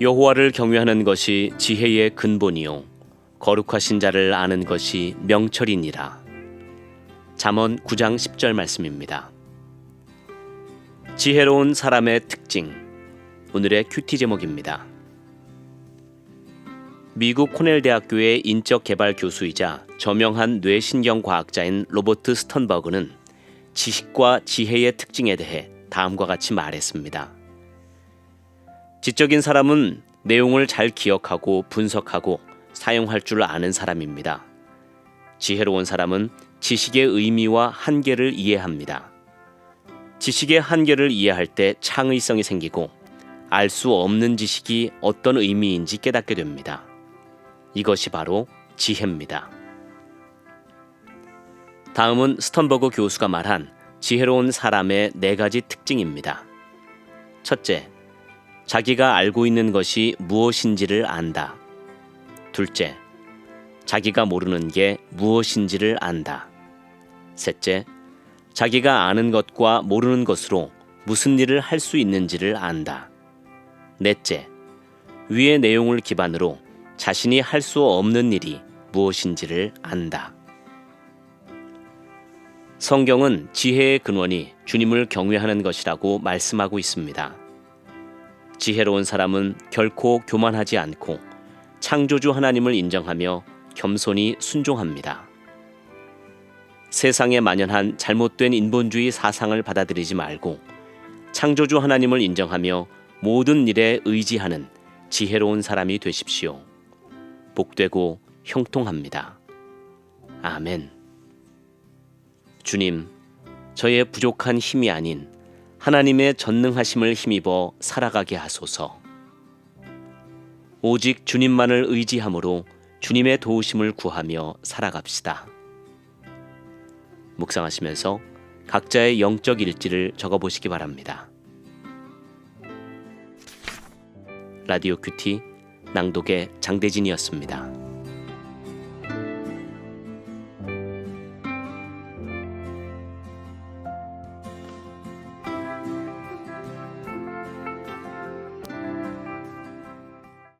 여호와를 경외하는 것이 지혜의 근본이요 거룩하신 자를 아는 것이 명철이니라. 잠언 9장 10절 말씀입니다. 지혜로운 사람의 특징. 오늘의 큐티 제목입니다. 미국 코넬 대학교의 인적 개발 교수이자 저명한 뇌신경 과학자인 로버트 스턴버그는 지식과 지혜의 특징에 대해 다음과 같이 말했습니다. 지적인 사람은 내용을 잘 기억하고 분석하고 사용할 줄 아는 사람입니다. 지혜로운 사람은 지식의 의미와 한계를 이해합니다. 지식의 한계를 이해할 때 창의성이 생기고 알 수 없는 지식이 어떤 의미인지 깨닫게 됩니다. 이것이 바로 지혜입니다. 다음은 스턴버그 교수가 말한 지혜로운 사람의 네 가지 특징입니다. 첫째, 자기가 알고 있는 것이 무엇인지를 안다. 둘째, 자기가 모르는 게 무엇인지를 안다. 셋째, 자기가 아는 것과 모르는 것으로 무슨 일을 할 수 있는지를 안다. 넷째, 위의 내용을 기반으로 자신이 할 수 없는 일이 무엇인지를 안다. 성경은 지혜의 근원이 주님을 경외하는 것이라고 말씀하고 있습니다. 지혜로운 사람은 결코 교만하지 않고 창조주 하나님을 인정하며 겸손히 순종합니다. 세상에 만연한 잘못된 인본주의 사상을 받아들이지 말고 창조주 하나님을 인정하며 모든 일에 의지하는 지혜로운 사람이 되십시오. 복되고 형통합니다. 아멘. 주님, 저의 부족한 힘이 아닌 하나님의 전능하심을 힘입어 살아가게 하소서. 오직 주님만을 의지함으로 주님의 도우심을 구하며 살아갑시다. 묵상하시면서 각자의 영적 일지를 적어 보시기 바랍니다. 라디오 큐티 낭독의 장대진이었습니다.